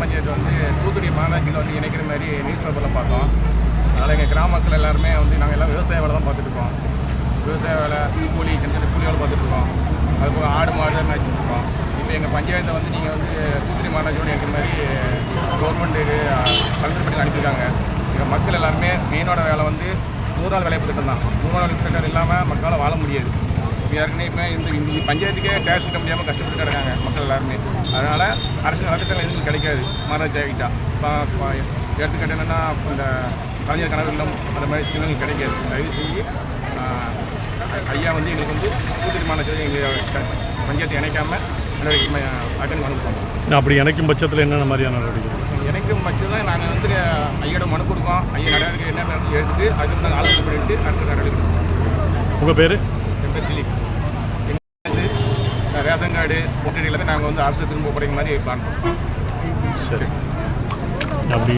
பஞ்சாயத்து வந்து தூத்துக்குடி மாநகராட்சியில் வந்து இணைக்கிற மாதிரி நியூஸ் பேப்பரில் பார்த்தோம். அதனால் எங்கள் கிராம மக்கள் எல்லாருமே வந்து நாங்கள் எல்லாம் விவசாய வேலை தான் பார்த்துட்ருக்கோம் விவசாய வேலை கூலி சின்ன சின்ன கூலி வேலை பார்த்துட்ருக்கோம் அது போக ஆடு மாடு மேய்ச்சிட்டு இப்போ எங்கள் பஞ்சாயத்தை வந்து நீங்கள் வந்து தூத்துக்குடி மாநகராட்சியோட இணைக்கிற மாதிரி கவர்மெண்ட்டுக்கு கலந்து பண்ணி அனுப்பியிருக்காங்க. எங்கள் மக்கள் எல்லாருமே மெயினோட வேலை வந்து நூறு நாள் வேலைப்பு திட்டம் தான் நூறு நாள் திட்டம் இல்லாமல் மக்களால் வாழ முடியாது. ஏற்கனவே இப்போ இந்த இந்த பஞ்சாயத்துக்கே டேக்ஸ் கட்ட முடியாமல் கஷ்டப்பட்டு கிடக்காங்க மக்கள் எல்லாருமே. அதனால் அரசு நலத்திட்டங்கள் எதுவும் கிடைக்காது. மாநகராட்சி ஆகிட்டா. இப்போ எடுத்துக்கிட்ட என்னென்னா இந்த கலைஞர் கனவு இல்லம் அந்த மாதிரி ஸ்கீம்கள் கிடைக்காது. தயவு செஞ்சு ஐயா வந்து எங்களுக்கு வந்து மாநகராட்சி எங்கள் பஞ்சாயத்து இணைக்காமல் நடவடிக்கை அட்டன் பண்ணுவோம் அப்படி இணைக்கும் பட்சத்தில் என்னென்ன மாதிரியான நடவடிக்கை? மட்டும் தான் நாங்கள் வந்து ஐயோட மனு கொடுக்கோம். ஐயா நடவடிக்கை என்ன நடவடிக்கை எடுத்து அதுக்கு நாங்கள் ஆலோசனை பண்ணிட்டு அடுத்த நடவடிக்கை. உங்கள் பேர்? என் பேர் திலீப். ஓட்டடி எல்லாமே நாங்கள் வந்து அரசு திரும்ப போகிற மாதிரி பிளான் பண்ணுறோம் சரி. அப்படி